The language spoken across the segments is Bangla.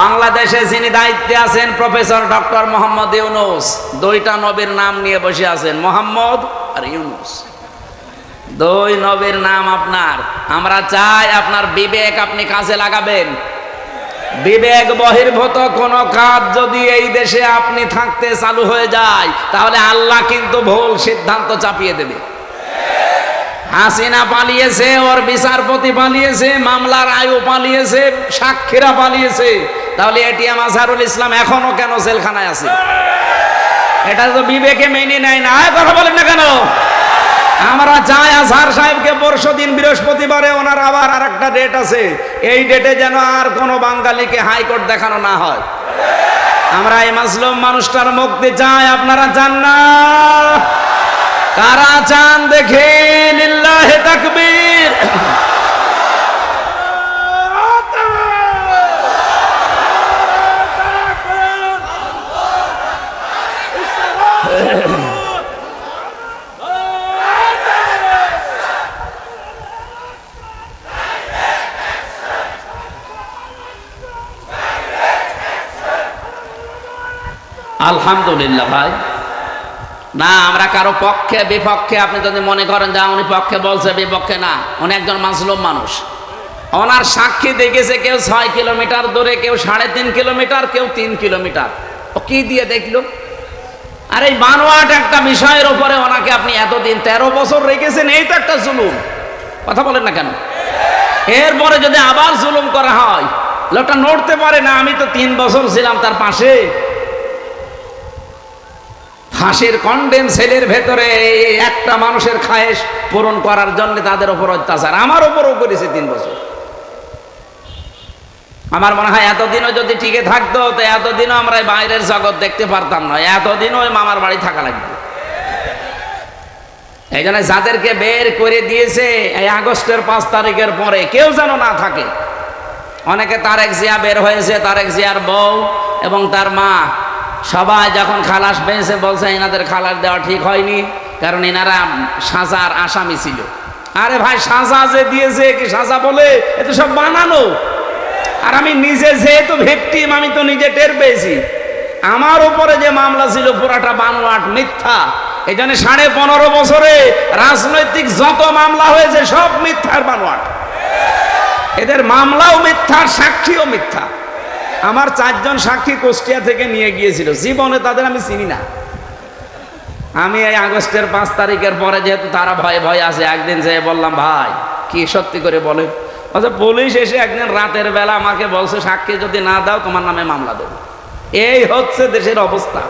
বাংলাদেশে যিনি দায়িত্বে আছেন, প্রফেসর ডক্টর মোহাম্মদ ইউনুস। দুইটা নবীর নাম নিয়ে বসে আছেন, মোহাম্মদ আর ইউনুস। দুই নবীর নাম আপনার। আমরা চাই আপনার বিবেক আপনি কাজে লাগাবেন। বিবেক বহির্ভূত, কোন কাজ যদি এই দেশে আপনি থাকতে চালু হয়ে যায়, তাহলে আল্লাহ কিন্তু ভুল সিদ্ধান্ত চাপিয়ে দেবে। হাসিনা পালিয়েছে, ওর বিচারপতি পালিয়েছে, মামলার আয়ু পালিয়েছে, সাক্ষীরা পালিয়েছে। তাহলে এটিএম আজহারুল ইসলাম এখনও কেন জেলখানায় আছে? এটা তো বিবেকে মেনে নেয় না। কথা বলেন না কেন? আমরা চাই আজহার সাহেবকে পরশু দিন বৃহস্পতিবারে ওনার আবার আর একটা ডেট আছে। এই ডেটে যেন আর কোনো বাঙালিকে হাইকোর্ট দেখানো না হয়। আমরা এই মাসলুম মানুষটার মুক্তি চাই। আপনারা চান না? কারা চান দেখে লিল্লাহে তাকবীর। আলহামদুলিল্লাহ ভাই। না, আমরা কারও পক্ষে, বিপক্ষে, আপনি যদি মনে করেন যা উনি পক্ষে বলছে, বিপক্ষে না, উনি একজন মাসলুম মানুষ। ওনার সাক্ষী দেখেছে কেউ ছয় কিলোমিটার দূরে, কেউ সাড়ে তিন কিলোমিটার, কেউ তিন কিলোমিটার। ও কি দিয়ে দেখল? আর, এই বানোয়াট একটা বিষয়ের উপরে ওনাকে আপনি এতদিন তেরো বছর রেখেছেন, এই তো একটা জুলুম। কথা বলেন না কেন? এরপরে যদি আবার জুলুম করা হয়, লোকটা নড়তে পারে না, আমি তো তিন বছর ছিলাম তার পাশে। ফাঁসির কন্ডেম সেলের ভেতরে একটা মানুষের খায়েশ পূরণ করার জন্য তাদের উপর অত্যাচার। আমার উপরও করেছে তিন বছর। আমার মনে হয় এতদিনও যদি টিকে থাকতো, তো এতদিনও আমরা বাইরের জগৎ দেখতে পারতাম না। এতদিনও মামার বাড়ি থাকা লাগবে। এই জন্য যাদেরকে বের করে দিয়েছে, এই আগস্টের পাঁচ তারিখের পরে কেউ যেন না থাকে। অনেকে তারেক জিয়া বের হয়েছে, তারেক জিয়ার বউ এবং তার মা। সবাই যখন খালাস পেয়েছে, বলছে, এনাদের খালাস দেওয়া ঠিক হয়নি, কারণ এনারা সাজার আসামি ছিল। আরে ভাই, সাজা যে দিয়েছে কি সাজা বলে এ তো সব বানানো। আর আমি নিজে যেহেতু ভিকটিম, আমি তো নিজে টের পেয়েছি। আমার উপরে যে মামলা ছিল, পুরাটা বানোয়াট, মিথ্যা। এই জন্য সাড়ে পনেরো বছরে রাজনৈতিক যত মামলা হয়েছে, সব মিথ্যার বানোয়াট। এদের মামলাও মিথ্যা সাক্ষীও মিথ্যা। আমার চারজন সাক্ষী কুষ্টিয়া থেকে নিয়ে গিয়েছিল। জীবনে তাদের আমি চিনি না। আমি এই আগস্টের পাঁচ তারিখের পরে যেহেতু তারা ভয়ে ভয়ে আছে একদিন যেয়ে বললাম, ভাই, কি সত্যি করে বলে? আচ্ছা পুলিশ এসে একদিন রাতের বেলা আমাকে বলছে, সাক্ষী যদি না দাও, তোমার নামে মামলা দেবো। এই হচ্ছে দেশের অবস্থা।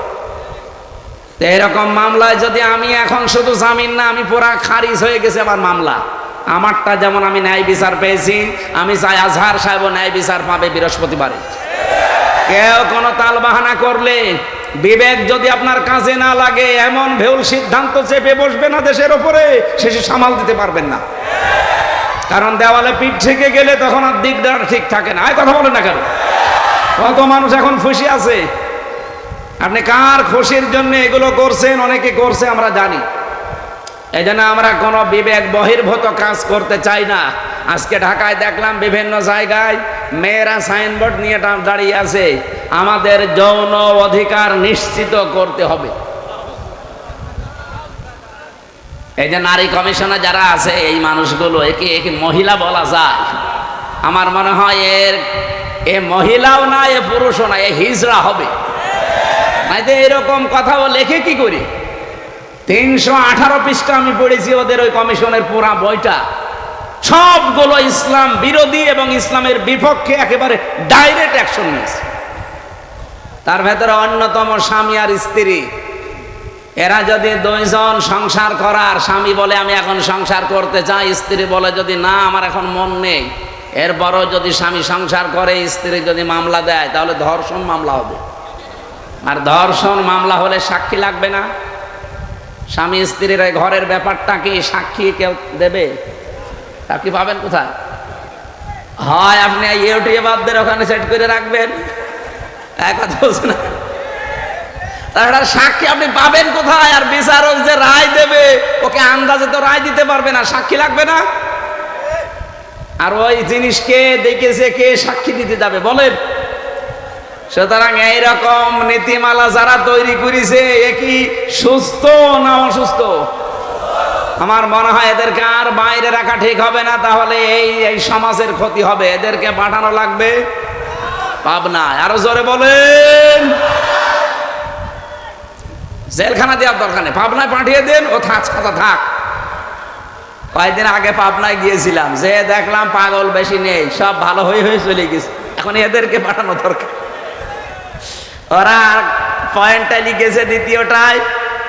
এরকম মামলায় যদি আমি এখন শুধু জামিন না, আমি পুরা খারিজ হয়ে গেছে আমার মামলা। আমারটা যেমন আমি ন্যায় বিচার পেয়েছি, আমি চাই আজহার সাহেব ন্যায় বিচার পাবে বৃহস্পতিবারে। কেউ কোনো তাল বাহানা করলে বিবেক যদি আপনার কাজে না লাগে, এমন ভেউল সিদ্ধান্ত চেপে বসবে না দেশের ওপরে, শেষে সামাল দিতে পারবেন না। কারণ দেওয়ালে পিঠ থেকে গেলে তখন আর দিকদার ঠিক থাকে না। এই কথা বলেন না কেন? কত মানুষ এখন খুশি আছে। আপনি কার খুশির জন্য এগুলো করছেন? অনেকে করছে, আমরা জানি। এই জন্য আমরা কোনো বিবেক বহির্ভূত কাজ করতে চাই না। আজকে ঢাকায় দেখলাম বিভিন্ন জায়গায় মেয়েরা সাইনবোর্ড নিয়ে দাঁড়িয়ে আছে। আমাদের যৌন অধিকার নিশ্চিত করতে হবে। এই যে নারী কমিশনে যারা আছে, এই মানুষগুলো, একে একে মহিলা বলা যায়। আমার মনে হয় এর এ মহিলাও না, এ পুরুষও না, এ হিজড়া হবে। এরকম কথাও লেখে কি করি? তিনশো আঠারো পৃষ্ঠা আমি পড়েছি ওদের ওই কমিশনের পুরা বইটা। সবগুলো ইসলাম বিরোধী এবং ইসলামের বিপক্ষে একেবারে ডাইরেক্ট অ্যাকশন নিয়েছে। তার ভেতরে অন্যতম স্বামী আর স্ত্রী। এরা যদি দুইজন সংসার করার, স্বামী বলে, আমি এখন সংসার করতে চাই। স্ত্রী বলে, যদি না, আমার এখন মন নেই। এরপরও যদি স্বামী সংসার করে, স্ত্রী যদি মামলা দেয়, তাহলে ধর্ষণ মামলা হবে। আর ধর্ষণ মামলা হলে সাক্ষী লাগবে না। স্বামী স্ত্রীর ঘরের ব্যাপারটা কি সাক্ষী কেউ দেবে? সাক্ষী পাবেন কোথায়? হয়, আপনি এই ইউটিউবারদের ওখানে সেট করে রাখবেন। এক সাক্ষী আপনি পাবেন কোথায়? আর বিচারক যে রায় দেবে, ওকে আন্দাজে তো রায় দিতে পারবে না। সাক্ষী লাগবে না? আর ওই জিনিস কে দেখেছে কে সাক্ষী দিতে যাবে? বলেন। সুতরাং এইরকম নীতিমালা যারা তৈরি করেছে, এ কি সুস্থ না অসুস্থ? আমার মনে হয় এদেরকে আর বাইরে রাখা ঠিক হবে না, তাহলে এই এই সমাজের ক্ষতি হবে। এদেরকে পাঠানো লাগবে? পাবনায় আরও জোরে বলেন। জেলখানা দেওয়ার দরকার নেই। পাবনায় পাঠিয়ে দেন, ও থাক ছাতা থাক। কয়েকদিন আগে পাবনায় গিয়েছিলাম, যে দেখলাম পাগল বেশি নেই, সব ভালো হয়ে হয়ে চলে গেছে। এখন এদেরকে পাঠানো দরকার। ওরা পয়েন্টটা লিখেছে দ্বিতীয়টায়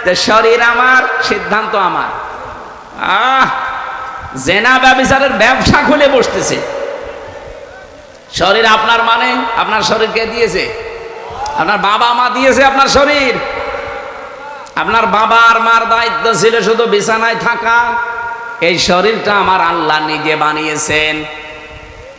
যে শরীর আমার, সিদ্ধান্ত আমার। আহ, জেনা ব্যবসারের ব্যবসা খুলে বসতেছে। শরীর আপনার মানে? আপনার শরীরকে দিয়েছে? আপনার বাবা মা দিয়েছে আপনার শরীর। আপনার বাবা আর মার দায়িত্ব ছিল শুধু বিছানায় থাকা। এই শরীরটা আমার আল্লাহ নিজে বানিয়েছেন।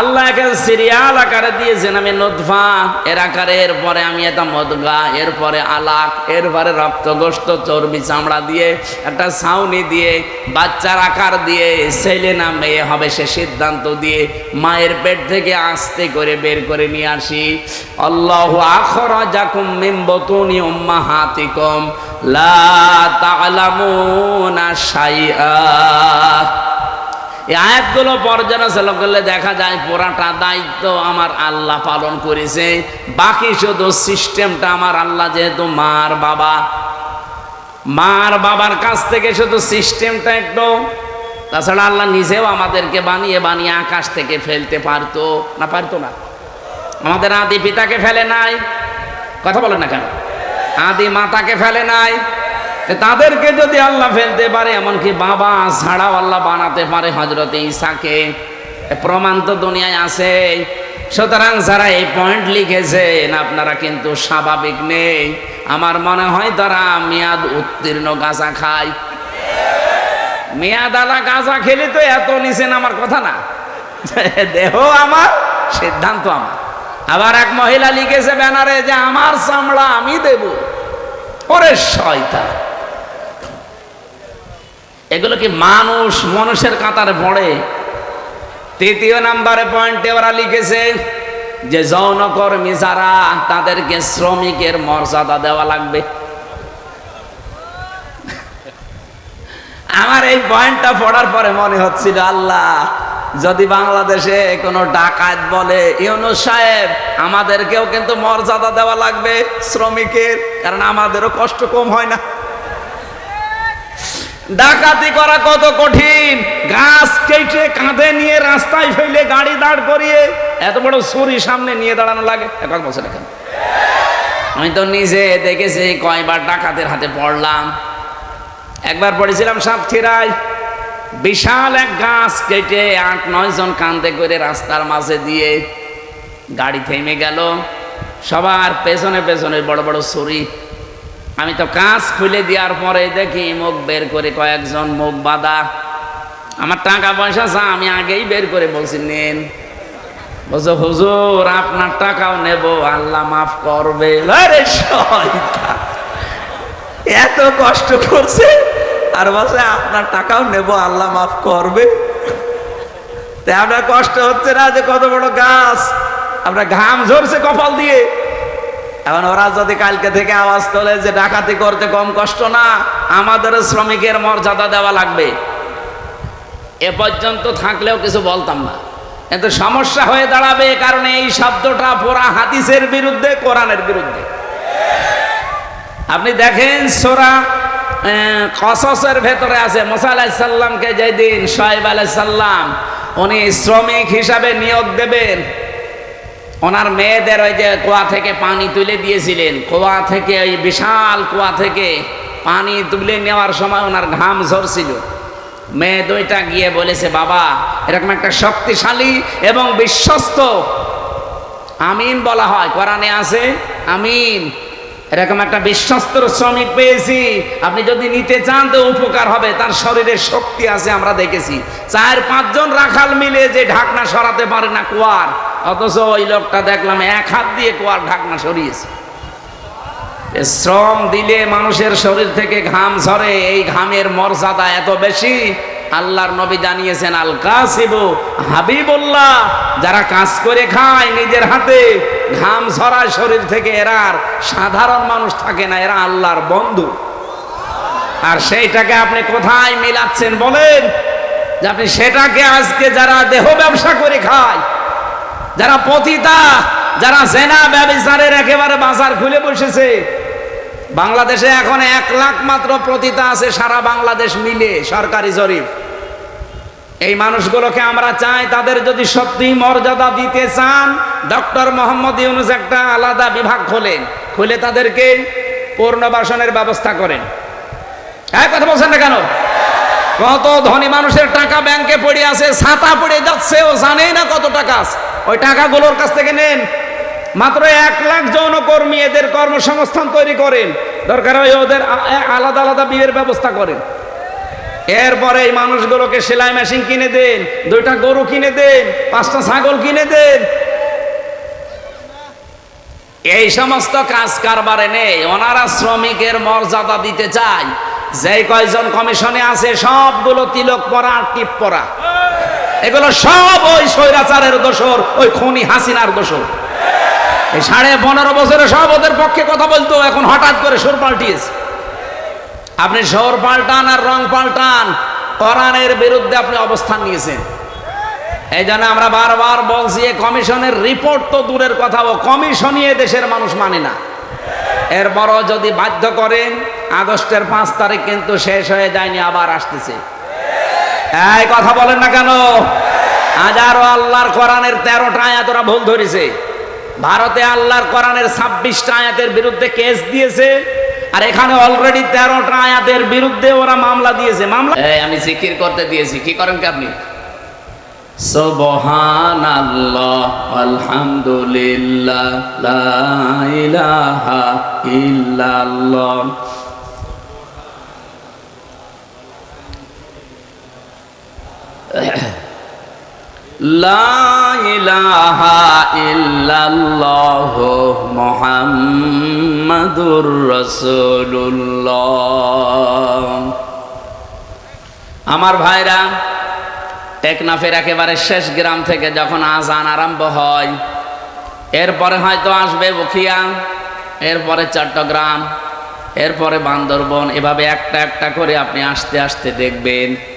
আল্লাহ একে সিরিয়াল আকারে দিয়েছেন, আমি নদফা, এর আকারে এরপরে আমি এটা মদগা এরপরে আলাক এরপরে রক্তগোস্ত, চর্বি চামড়া দিয়ে, একটা ছাউনি দিয়ে, বাচ্চার আকার দিয়ে, ছেলে না মেয়ে হবে সে সিদ্ধান্ত দিয়ে, মায়ের পেট থেকে আস্তে করে বের করে নিয়ে আসি। আল্লাহ আখরা জাকুম মিন বতুনি উম্মাহাতিকুম, লা তা'লামুনা শাইআ। এই আয়াতগুলো পর্যালোচনা করলে দেখা যায় পুরাটা দায়িত্ব আমার আল্লাহ পালন করেছে। বাকি শুধু সিস্টেমটা আমার আল্লাহ যেহেতু মার বাবা। মার বাবার কাছ থেকে শুধু সিস্টেমটা একটু। তাছাড়া আল্লাহ নিজেও আমাদেরকে বানিয়ে বানিয়ে আকাশ থেকে ফেলতে পারতো না পারতো না। আমাদের আদি পিতাকে ফেলে নাই। কথা বলেন না কেন? আদি মাতাকে ফেলে নাই। তাদেরকে যদি আল্লাহ ফেলতে পারে, এমনকি বাবা ছাড়াও আল্লাহ বানাতে পারে হজরত ঈসাকে এ প্রমাণ তো দুনিয়ায় আছে সুতরাং যারা এই পয়েন্ট লিখেছেন আপনারা কিন্তু স্বাভাবিক নেই। আমার মনে হয় তারা মেয়াদ উত্তীর্ণ গাঁজা খায়। মেয়াদ আলা গাঁজা খেলে তো এত নিছেন আমার কথা না। দেহ আমার, সিদ্ধান্ত আমার। আবার এক মহিলা লিখেছে ব্যানারে যে, আমার চামড়া আমি দেব। ওরে শয়তা এগুলো কি মানুষ মানুষের কাতারে পড়ে? তৃতীয় নাম্বারে পয়েন্টে ওরা লিখেছে যে যৌনকর্মী যারা তাদেরকে শ্রমিকের মর্যাদা দেওয়া লাগবে। আমার এই পয়েন্টটা পড়ার পরে মনে হচ্ছিল, আল্লাহ, যদি বাংলাদেশে কোনো ডাকাত বলে, ইউনুস সাহেব, আমাদেরকেও কিন্তু মর্যাদা দেওয়া লাগবে শ্রমিকের, কারণ আমাদেরও কষ্ট কম হয় না। ডাকাতি করা কত কঠিন। গাছ কেটে কাঁধে নিয়ে রাস্তায় ফেলে গাড়ি দাঁড় করিয়ে এত বড় ছুরি সামনে নিয়ে দাঁড়ানো লাগে। এখন এখন। আমি তো নিজে দেখেছি, কয়বার ডাকাতের হাতে পড়লাম। একবার পড়েছিলাম সাতক্ষীরায় বিশাল এক গাছ কেটে আট, নয় জন কান্দে করে রাস্তার মাঝে দিয়ে গাড়ি থেমে গেল। সবার পেছনে পেছনে বড় বড় ছুরি আমি তো কাজ খুলে দেওয়ার পরে দেখি মুখ বের করে কয়েকজন মুখ বাঁধা। আমার টাকা পয়সা চা আমি আগেই বের করে বলছি, নেন। বলছো, হুজুর, আপনার টাকাও নেব, আল্লাহ মাফ করবে। এত কষ্ট করছে। আর বলছে, আপনার টাকাও নেব, আল্লাহ মাফ করবে। তাই আপনার কষ্ট হচ্ছে না যে কত বড় গাছ আপনার ঘাম ঝরছে কপাল দিয়ে। এখন ওরা যদি কালকে থেকে আওয়াজ তোলে যে ডাকাতি করতে কম কষ্ট না, আমাদের শ্রমিকের মর্যাদা দেওয়া লাগবে। এ পর্যন্ত থাকলেও কিছু বলতাম না। কিন্তু সমস্যা হয়ে দাঁড়াবে কারণ এই শব্দটা পুরা হাদিসের বিরুদ্ধে, কোরআনের বিরুদ্ধে। আপনি দেখেন সোরা কসসের ভেতরে আছে, মোসা আলাইসাল্লামকে যেদিন সোহেব আলাইসাল্লাম উনি শ্রমিক হিসাবে নিয়োগ দেবেন ওনার মেয়েদের ওই যে কুয়া থেকে পানি তুলে দিয়েছিলেন, কুয়া থেকে ওই বিশাল কুয়া থেকে পানি তুলে নেওয়ার সময় ওনার ঘাম ঝরছিল। মেয়ে দুইটা গিয়ে বলেছে, বাবা, এরকম একটা শক্তিশালী এবং বিশ্বস্ত আমিন বলা হয়, কোরআনে আছে, আমিন। এরকম একটা বিশ্বস্ত শ্রমিক পেয়েছি, আপনি যদি নিতে চান তো উপকার হবে, তার শরীরে শক্তি আছে, আমরা দেখেছি। চার পাঁচজন রাখাল মিলে যে ঢাকনা সরাতে পারে না কুয়ার অথচ ওই লোকটা দেখলাম এক হাত দিয়ে কুয়ার ঢাকনা সরিয়েছে। শ্রম দিলে মানুষের শরীর থেকে ঘাম ঝরে, এই ঘামের মর্যাদা এত বেশি। আল্লাহর নবী জানিয়েছেন, আল কাসিবু হাবিবুল্লাহ, যারা কাজ করে খায় নিজের হাতে, ঘাম ঝরায় শরীর থেকে এরা আর সাধারণ মানুষ থাকে না, এরা আল্লাহর বন্ধু। আর সেইটাকে আপনি কোথায় মিলাচ্ছেন বলেন? যে আপনি সেটাকে আজকে যারা দেহ ব্যবসা করে খায় যারা পতিতা, যারা সেনা ব্যবসারের একেবারে বাজার খুলে বসেছে, বাংলাদেশে এখন এক লাখ মাত্র প্রতিতা আছে, সারা বাংলাদেশ মিলে, সরকারি জরিপ। এই মানুষগুলোকে আমরা চাই তাদের যদি সত্যি মর্যাদা দিতে চান, ডক্টর মোহাম্মদ ইউনুস একটা আলাদা বিভাগ খোলেন, খুলে তাদেরকে পূর্ণবাসনের ব্যবস্থা করেন। হ্যাঁ কথা বলছেন না কেন? কত ধনী মানুষের টাকা ব্যাংকে পড়ে আছে, ছাতা পড়ে যাচ্ছে, ও জানেই না কত টাকা আছে। ওই টাকাগুলোর কাছ থেকে নেন। মাত্র এক লাখ যৌনকর্মী এদের কর্মসংস্থান তৈরি করেন। দরকার হয় ওদের আলাদা আলাদা বিয়ের ব্যবস্থা করেন। এরপরে এই মানুষগুলোকে সেলাই মেশিন কিনে দেন, দুইটা গরু কিনে দেন, পাঁচটা ছাগল কিনে দেন। এই সমস্ত কাজ কারবারে নেই। ওনারা শ্রমিকের মর্যাদা দিতে চায়। যে কয়জন কমিশনে আছে, সবগুলো তিলক পরা টিপ পরা। এগুলো সব ওই স্বৈরাচারের দোষর, ওই খুনি হাসিনার দোষর। এই সাড়ে পনেরো বছরে সব ওদের পক্ষে কথা বলতো, এখন হঠাৎ করে সুর পাল্টিয়েছে। আপনি শহর পাল্টান আর রং পাল্টান, কোরআনের বিরুদ্ধে আপনি অবস্থান নিয়েছেন। এই জন্য আমরা বারবার বলছি এই কমিশনের রিপোর্ট তো দূরের কথা, ও কমিশনই এ দেশের মানুষ মানে না। এরপরও যদি বাধ্য করেন, আগস্টের পাঁচ তারিখ কিন্তু শেষ হয়ে যায়নি, আবার আসতেছে। এই কথা বলেন না কেন? হাজারো আল্লাহর কোরআনের তেরোটা আয়াত ওরা ভুল ধরেছে। ভারতে আল্লাহর কোরআনের ছাব্বিশটা আয়াতের বিরুদ্ধে কেস দিয়েছে আর এখানে অলরেডি তেরোটা আয়াতের বিরুদ্ধে ওরা মামলা দিয়েছে। মামলা আমি জিকির করতে দিয়েছি কি করেন কি আপনি? সুবহানাল্লাহ আলহামদুলিল্লাহ লা ইলাহা ইল্লাল্লাহ লা ইলাহা ইল্লাল্লাহ মুহাম্মাদুর রাসূলুল্লাহ আমার ভাইরা, টেকনাফের একেবারে শেষ গ্রাম থেকে যখন আজান আরম্ভ হয়, এরপরে হয়তো আসবে বখিয়া, এরপরে চট্টগ্রাম, এরপরে বান্দরবন, এভাবে একটা একটা করে আপনি আসতে আসতে দেখবেন।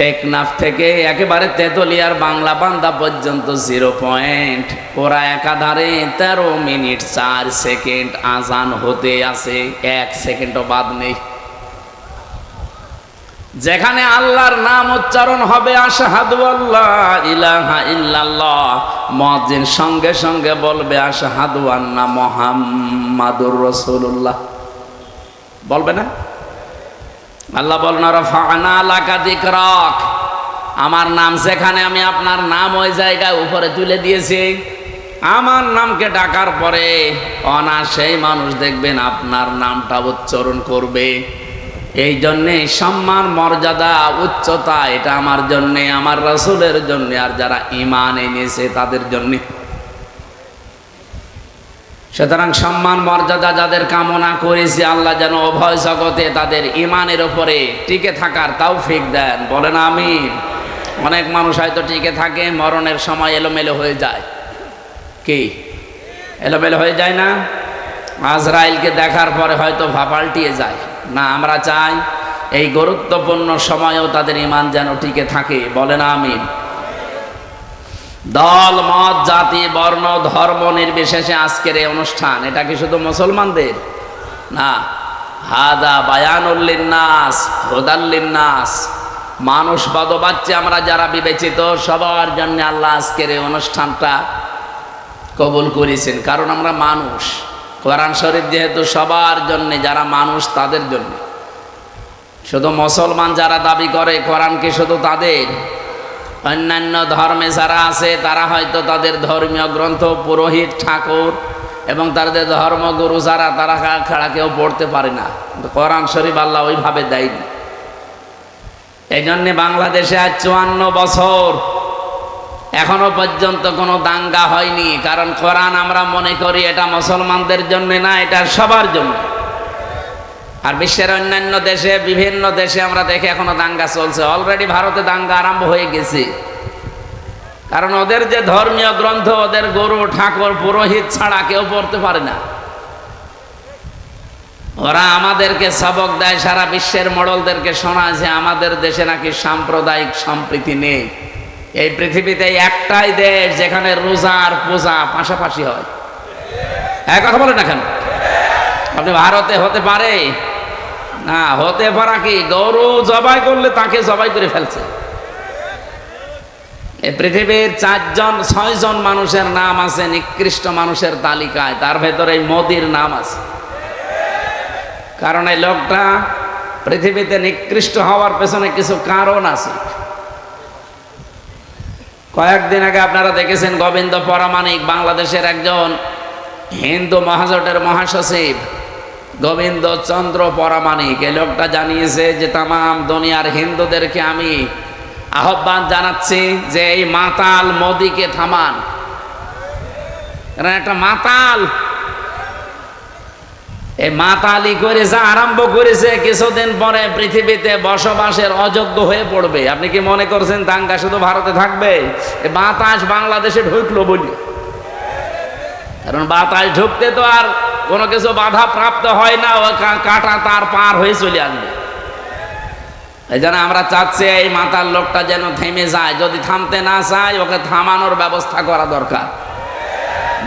টেকনাফ থেকে একেবারে তেতলিয়ার বাংলা বান্দা পর্যন্ত জিরো পয়েন্ট ওরা একাধারে তেরো মিনিট চার সেকেন্ড আজান হতে আছে এক সেকেন্ডও বাদ নেই। যেখানে আল্লাহর নাম উচ্চারণ হবে, আশাহাদু আল্লাহ ইলাহা ইল্লাল্লাহ। মুয়াজ্জিন সঙ্গে সঙ্গে বলবে, আশাহাদু আন্না মুহাম্মাদুর রাসূলুল্লাহ। বলবে না? আল্লাহ বলেন লাকা আমার নাম সেখানে আমি আপনার নাম ওই জায়গায় উপরে তুলে দিয়েছি। আমার নামকে ডাকার পরে অনাসেই মানুষ দেখবেন আপনার নামটা উচ্চারণ করবে। এই জন্যে সম্মান, মর্যাদা, উচ্চতা, এটা আমার জন্যে, আমার রসুলের জন্যে, আর যারা ইমান এনেছে তাদের জন্যে। সুতরাং সম্মান, মর্যাদা যাদের কামনা করেছি, আল্লাহ যেন অভয় জগতে তাদের ইমানের ওপরে টিকে থাকার তাও ফিক দেন। বলেন আমিন। অনেক মানুষ হয়তো টিকে থাকে, মরণের সময় এলোমেলো হয়ে যায়। কি? এলোমেলো হয়ে যায় না? আজরাইলকে দেখার পরে হয়তো ভাপাল্টিয়ে যায়। না, আমরা চাই এই গুরুত্বপূর্ণ সময়েও তাদের ইমান যেন টিকে থাকে। বলেন আমিন। দল, মত, জাতি, বর্ণ, ধর্ম নির্বিশেষে আজকের এই অনুষ্ঠান। এটা কি শুধু মুসলমানদের? না। হাদা বায়ানুল্লিন্নাস হুদাল্লিন্নাস মানুষ বদবাচ্চে আমরা যারা বিবেচিত, সবার জন্য আল্লাহ আজকের এই অনুষ্ঠানটা কবুল করেছেন। কারণ আমরা মানুষ। কোরআন শরীফ যেহেতু সবার জন্য, যারা মানুষ তাদের জন্য। শুধু মুসলমান যারা দাবি করে, কোরআন কি শুধু তাদের? অন্যান্য ধর্মে যারা আছে, তারা হয়তো তাদের ধর্মীয় গ্রন্থ, পুরোহিত, ঠাকুর এবং তাদের ধর্মগুরু যারা, তারা খাড়া কেউ পড়তে পারে না। কোরআন শরীফ আল্লাহ ওইভাবে দেয়নি। এই জন্যে বাংলাদেশে আজ চুয়ান্ন বছর এখনও পর্যন্ত কোনো দাঙ্গা হয়নি। কারণ কোরআন আমরা মনে করি এটা মুসলমানদের জন্য না, এটা সবার জন্য। আর বিশ্বের অন্যান্য দেশে, বিভিন্ন দেশে আমরা দেখে এখনও দাঙ্গা চলছে। অলরেডি ভারতে দাঙ্গা আরম্ভ হয়ে গেছে। কারণ ওদের যে ধর্মীয় গ্রন্থ, ওদের গরু, ঠাকুর, পুরোহিত ছাড়া কেউ পড়তে পারে না। ওরা আমাদেরকে সবক দেয়, সারা বিশ্বের মডলদেরকে শোনায় যে আমাদের দেশে নাকি সাম্প্রদায়িক সম্প্রীতি নেই। এই পৃথিবীতে একটাই দেশ যেখানে রোজা আর পূজা পাশাপাশি হয়। এক কথা বলেন না কেন? আপনি ভারতে হতে পারে। না, হতে পারা কি? গরু জবাই করলে তাকে জবাই করে ফেলছে। এই পৃথিবীর চারজন, ছয়জন মানুষের নাম আছে, নিকৃষ্ট মানুষের তালিকায়। তার ভেতরে মোদির নাম আছে। কারণ এই লোকটা পৃথিবীতে নিকৃষ্ট হওয়ার পেছনে কিছু কারণ আছে। কয়েকদিন আগে আপনারা দেখেছেন গোবিন্দ পরামানিক বাংলাদেশের একজন হিন্দু মহাজোটের মহাসচিব। গোবিন্দ চন্দ্র পরামানিক এই লোকটা জানিয়েছে যে তাম দুনিয়ার হিন্দুদেরকে আমি আহ্বান জানাচ্ছি যে এই মাতাল মোদিকে থামান। একটা মাতাল, এই মাতালি করে যা আরম্ভ করেছে, কিছুদিন পরে পৃথিবীতে বসবাসের অযোগ্য হয়ে পড়বে। আপনি কি মনে করছেন দাঙ্গা শুধু ভারতে থাকবে? বাতাস বাংলাদেশে ঢুকলো বলি। কারণ বাতাস ঢুকতে তো আর কোনো কিছু বাধা প্রাপ্ত হয় না, ও কাটা তার পার হয়ে চলে আসবে। এই জন্য আমরা চাচ্ছি এই মাতার লোকটা যেন থেমে যায়। যদি থামতে না চায়, ওকে থামানোর ব্যবস্থা করা দরকার।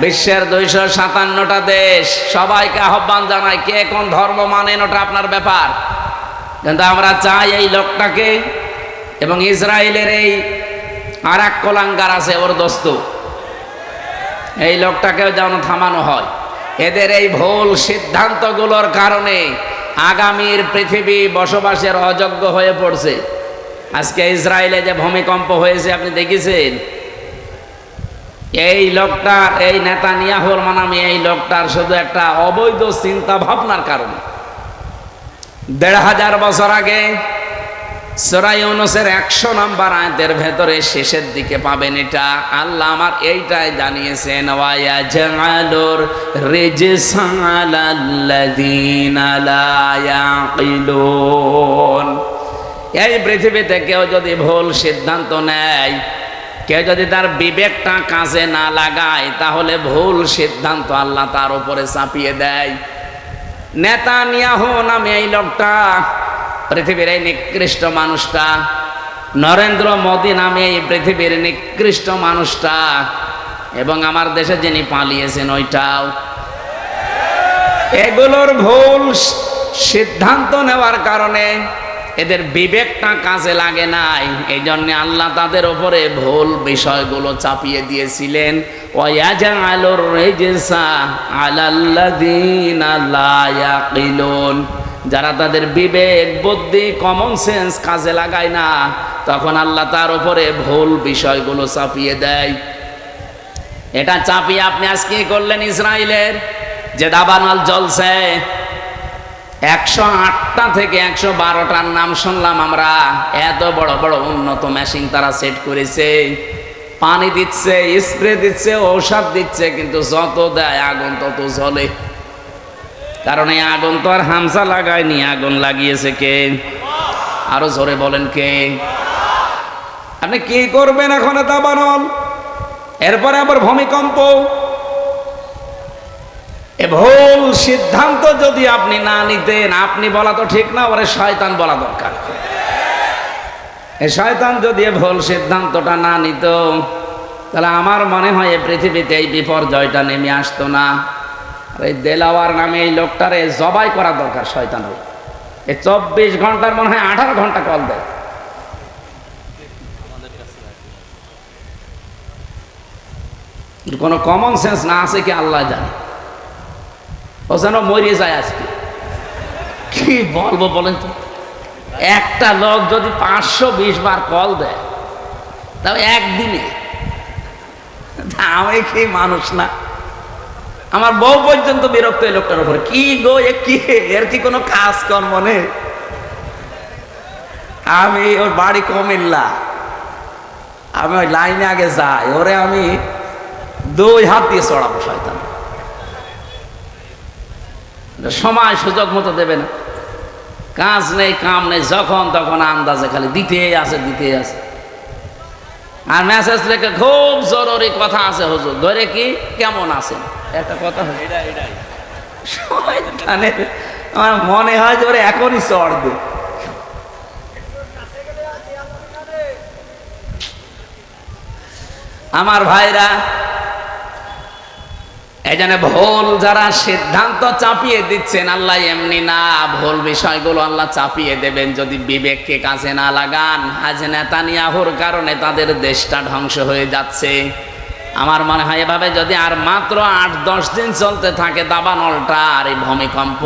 বিশ্বের দুইশো সাতান্নটা দেশ, সবাইকে আহ্বান জানায়, কে কোন ধর্ম মানেন ওটা আপনার ব্যাপার। কিন্তু আমরা চাই এই লোকটাকে এবং ইসরায়েলের এই আর এক কলাঙ্গার আছে ওর দোস্ত। এই লোকটাকেও যেন থামানো হয়। এদের এই ভুল সিদ্ধান্তগুলোর কারণে আগামীর পৃথিবী বসবাসের অযোগ্য হয়ে পড়ছে। আজকে ইসরায়েলে যে ভূমিকম্প হয়েছে, আপনি দেখেছেন? এই লোকটার এই নেতা নিয়াহুর মানামি, এই লোকটার শুধু একটা অবৈধ চিন্তা ভাবনার কারণে। দেড় হাজার বছর আগে সরাই অনুসের একশো নাম্বার আয়তের ভেতরে শেষের দিকে পাবেন এটা। আল্লাহ আমার এইটাই জানিয়েছেন ওয়ায়া জালালুর রিজসালাল্লাযীনা লা ইয়াকিলুন। এই পৃথিবীতে কেউ যদি ভুল সিদ্ধান্ত নেয়, কেউ যদি তার বিবেকটা কাজে না লাগায়, তাহলে ভুল সিদ্ধান্ত আল্লাহ তার উপরে চাপিয়ে দেয়। নেতা নিয়াহু নামে এই লোকটা পৃথিবীর এই নিকৃষ্ট মানুষটা, নরেন্দ্র মোদী নামে এই পৃথিবীর নিকৃষ্ট মানুষটা, এবং আমার দেশে যিনি পালিয়েছেন ওইটাও। এগুলোর ভুল সিদ্ধান্ত নেওয়ার কারণে এদের বিবেকটা কাজে লাগে নাই। এই জন্য আল্লাহ তাদের ওপরে ভুল বিষয়গুলো চাপিয়ে দিয়েছিলেন। আলাল্লাযীনা লা যারা তাদের বিবেক, বুদ্ধি কমন সেন্স কাজে লাগায় না, তখন আল্লাহ তার উপরে ভুল বিষয়গুলো চাপিয়ে দেয়। এটা চাপিয়ে আপনি আজকে করলেন ইসরায়েলের যে দাবানল জ্বলছে। একশো আটটা থেকে একশো বারোটার নাম শুনলাম আমরা, এত বড় বড় উন্নত মেশিন তারা সেট করেছে। পানি দিচ্ছে, স্প্রে দিচ্ছে, ঔষধ দিচ্ছে, কিন্তু যত দেয় আগুন তত জ্বলে। কারণ এই আগুন তো আর হামসা লাগায়নি, আগুন লাগিয়েছে কে? আরও জোরে বলেন কে? আপনি কি করবেন এখন দাবানল? এরপরে আবার ভূমিকম্প। এ ভুল সিদ্ধান্ত যদি আপনি না নিতেন, আপনি বলা তো ঠিক না ওরে শয়তান বলা দরকার। এ শয়তান যদি ভুল সিদ্ধান্তটা না নিত, তাহলে আমার মনে হয় এ পৃথিবীতে এই বিপর্যয়টা নেমে আসতো না। এই দেলাওয়ার নামে এই লোকটারে জবাই করা দরকার শয়তান এই চব্বিশ ঘণ্টার মনে হয় আঠারো ঘণ্টা কল দেয়। কোনো কমন সেন্স না আছে কি আল্লাহ জানে। ও যেন মরে যায় আজকে। কি বলব বলেন তো? একটা লোক যদি পাঁচশো বিশ বার কল দেয়, তাও একদিনে। আমি কি মানুষ না? আমার বউ পর্যন্ত বিরক্ত এই লোকটার উপরে। কি গো, এ কি? এর কি কোনো কাজ কর্ম নেই? আমি ওর বাড়ি কুমিল্লা। আমি ওই লাইনে আগে যাই, ওরে আমি দুই হাত দিয়ে চড়াবো, শয়তান। সময় সুযোগ মতো দেবে না। কাজ নেই, কাম নেই, যখন তখন আন্দাজে খালি দিতে আছে দিতে আছে। আর মেসেজ লেখে খুব জরুরি কথা আছে হুজুর। ধরে কি? কেমন আছেন? একটা কথা শয়তানের আমার মনে হয় যে ওরে এখনই আমার ভাইরা এই জন্য ভুল যারা সিদ্ধান্ত চাপিয়ে দিচ্ছেন আল্লাহ এমনি না ভুল বিষয়গুলো আল্লাহ চাপিয়ে দেবেন। যদি বিবেককে কাজে না লাগান আজ নেতানিয়াহুর কারণে তাদের দেশটা ধ্বংস হয়ে যাচ্ছে। আমার মনে হয় এভাবে যদি আর মাত্র আট, দশ দিন চলতে থাকে দাবানলটা আর এই ভূমিকম্প,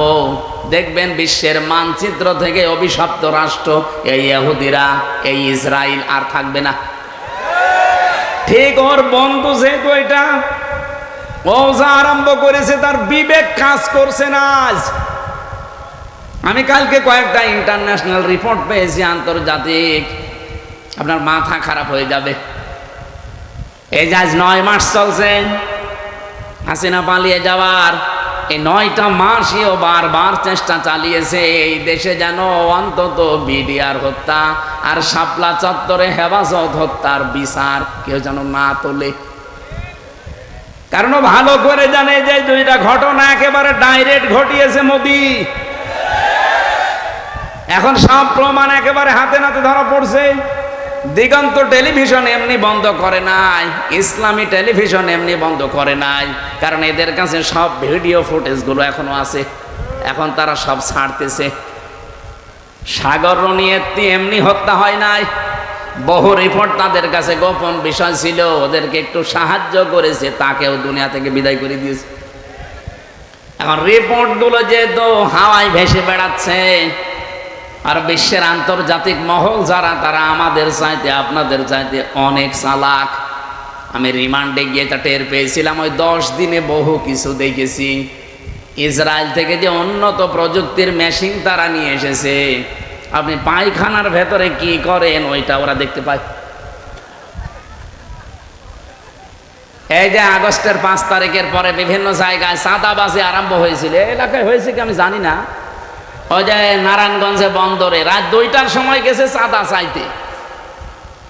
দেখবেন বিশ্বের মানচিত্র থেকে অভিশপ্ত রাষ্ট্র, এই ইহুদিরা, এই ইসরায়েল আর থাকবে না। ঠিক ওর বন্ধু যেহেতু এটা, ও যা আরম্ভ করেছে তার বিবেক কাজ করছে না আজ। আমি কালকে কয়েকটা ইন্টারন্যাশনাল রিপোর্ট পেয়েছি আন্তর্জাতিক। আপনার মাথা খারাপ হয়ে যাবে। এই আজ নয় মাস চলছে, হাসিনা পালিয়ে যাওয়ার, এই নয়টা মাসইও বারবার চেষ্টা চালিয়েছে এই দেশে যেন অন্তত বিডিআর হত্যা আর শাপলা চত্বরে হেফাজত হত্যার বিচার কেউ যেন না তোলে। কারণ ভালো করে জানে যে দুইটা ঘটনা একেবারে ডাইরেক্ট ঘটিয়েছে মোদি। এখন সব প্রমাণ একেবারে হাতে নাতে ধরা পড়ছে। দিগন্ত টেলিভিশন এমনি বন্ধ করে নাই, ইসলামী টেলিভিশন এমনি বন্ধ করে নাই, কারণ এদের কাছে সব ভিডিও ফুটেজগুলো এখনও আছে, এখন তারা সব ছাড়তেছে। সাগর রনিয়তি এমনি হত্যা হয় নাই, বহু রিপোর্ট তাদের কাছে গোপন বিষয় ছিল, ওদেরকে একটু সাহায্য করেছে, তাকেও দুনিয়া থেকে বিদায় করে দিয়েছে। এখন রিপোর্টগুলো যেহেতু হাওয়ায় ভেসে বেড়াচ্ছে আর বিশ্বের আন্তর্জাতিক মহল যারা, তারা আমাদের চাইতে, আপনাদের চাইতে অনেক চালাক। আমি রিমান্ডে গিয়ে তা টের পেয়েছিলাম, ওই দশ দিনে বহু কিছু দেখেছি। ইসরায়েল থেকে যে উন্নত প্রযুক্তির মেশিন তারা নিয়ে এসেছে। আপনি পায়খানার ভেতরে কি করেন, ওইটা ওরা দেখতে পায়। এই যে আগস্টের পাঁচ তারিখের পরে বিভিন্ন জায়গায় চাঁদাবাজি আরম্ভ হয়েছিল। এলাকায় হয়েছে কি আমি জানি না। ওই যে নারায়ণগঞ্জে বন্দরে, রাত দুইটার সময় গেছে চাঁদা চাইতে।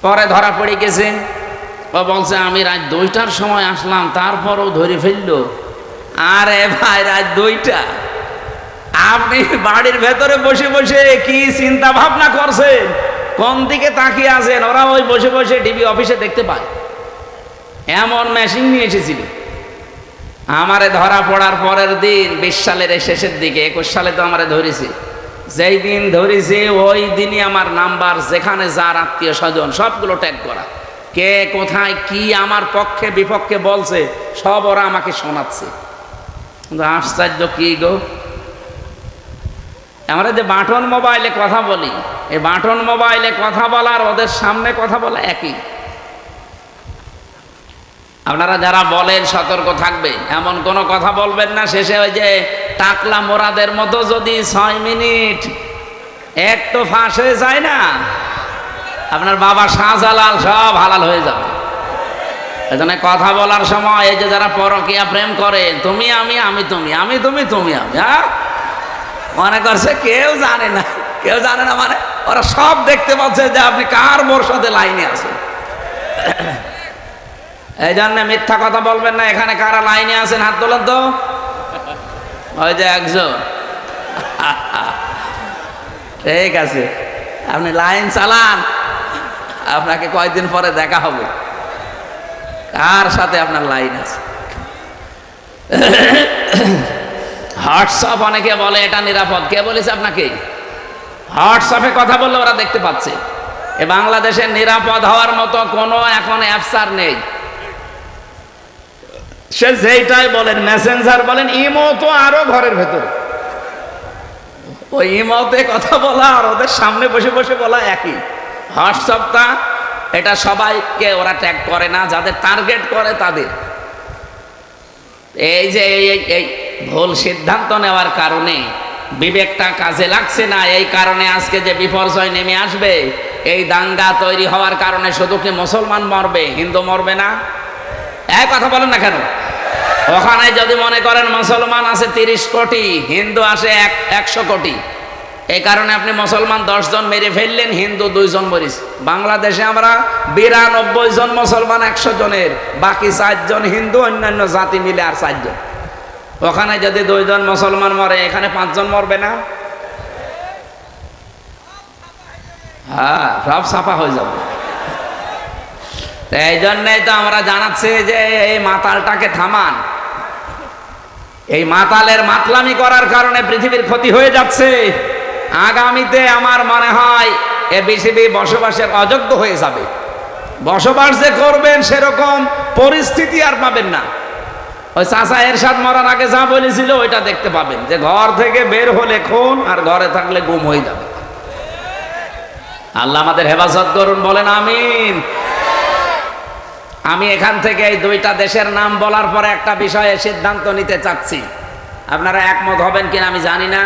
পরে ধরা পড়ে গেছে। ও বলছে, আমি রাত দুইটার সময় আসলাম, তারপরও ধরে ফেলল। আরে ভাই, রাত দুইটা। আপনি বাড়ির ভেতরে বসে বসে কি চিন্তা ভাবনা করছেন? কোন দিকে তাকিয়ে আছেন? ওরা ওই বসে বসে টিভি অফিসে দেখতে পায়। এমন মেশিন নিয়ে এসেছিল। আমারে ধরা পড়ার পরের দিন বিশ সালের শেষের দিকে, একুশ সালে তো আমারে ধরেছে। যেই দিন ধরেছে, ওই দিনই আমার নাম্বার, যেখানে যার আত্মীয় স্বজন, সবগুলো ট্যাগ করা। কে কোথায় কি আমার পক্ষে, বিপক্ষে বলছে, সব ওরা আমাকে শোনাচ্ছে। কিন্তু আশ্চর্য কি গো? আমরা যে বাটন মোবাইলে কথা বলি, এই বাটন মোবাইলে কথা বলার, ওদের সামনে কথা বলা একই। আপনারা যারা বলেন সতর্ক থাকবে, এমন কোনো কথা বলবেন না শেষে ওই যে টাকলা মোরাদের মতো যদি ছয় মিনিট একটু ফাঁস হয়ে যায় না, আপনার বাবা শাহজালাল সব হালাল হয়ে যাবে। এখানে কথা বলার সময় এই যে যারা পরকিয়া প্রেম করে, তুমি আমি আমি তুমি আমি তুমি তুমি আমি হ্যাঁ মনে করছে কেউ জানে না, কেউ জানে না মানে ওরা সব দেখতে পাচ্ছে যে আপনি কার মোর সাথে লাইনে আছেন। এই জন্য মিথ্যা কথা বলবেন না, এখানে কারা লাইনে আছেন? হাত তোলেন তো। ওই যে একজন। ঠিক আছে, আপনি লাইন চালান। আপনাকে কয়েকদিন পরে দেখা হবে। কার সাথে আপনার লাইন আছে? হোয়াটসঅ্যাপ অনেকে বলে, এটা নিরাপদ। কে বলেছে আপনাকে? হোয়াটসঅ্যাপে কথা বললে ওরা দেখতে পাচ্ছে। এ বাংলাদেশে নিরাপদ হওয়ার মতো কোনো এখন অ্যাপসার নেই। সে যেইটাই বলেন মেসেঞ্জার বলেন, ইমো তো আরও ঘরের ভেতরে। ওই ইমোতে কথা বলা আর ওদের সামনে বসে বসে বলা একই। হোয়াটসঅ্যাপটা এটা সবাইকে ওরা ট্যাগ করে না, যাদের টার্গেট করে তাদের। এই যে এই ভুল সিদ্ধান্ত নেওয়ার কারণে বিবেকটা কাজে লাগছে না, এই কারণে আজকে যে বিপর্যয় নেমে আসবে, এই দাঙ্গা তৈরি হওয়ার কারণে শুধু কি মুসলমান মরবে, হিন্দু মরবে না? এক কথা বলেন না কেন? ওখানে যদি মনে করেন মুসলমান আছে তিরিশ কোটি, হিন্দু আসে এক, একশো কোটি, এই কারণে আপনি মুসলমান দশজন মেরে ফেললেন, হিন্দু দুইজন মরিস। বাংলাদেশে আমরা বিরানব্বই জন মুসলমান একশো জনের, বাকি চারজন হিন্দু, অন্যান্য জাতি মিলে আর চারজন। ওখানে যদি দুইজন মুসলমান মরে, এখানে পাঁচজন মরবে না? হ্যাঁ সব সাফা হয়ে যাবে। এই জন্যই তো আমরা জানাচ্ছি যে এই মাতালটাকে থামান। এই মাতালের মাতলামি করার কারণে পৃথিবীর ক্ষতি হয়ে যাচ্ছে। আগামীতে আমার মনে হয় এ পৃথিবী বসবাসের অযোগ্য হয়ে যাবে। বসবাস যে করবেন সেরকম পরিস্থিতি আর পাবেন না। ওই চাষা এরশাদ মরার আগে যা বলেছিল ওইটা দেখতে পাবেন যে ঘর থেকে বের হলে খুন আর ঘরে থাকলে গুম হয়ে যাবে। আল্লাহ আমাদের হেফাজত করুন, বলেন আমিন। আমি এখান থেকে এই দুইটা দেশের নাম বলার পরে একটা বিষয়ে সিদ্ধান্ত নিতে চাচ্ছি। আপনারা একমত হবেন কিনা আমি জানি না।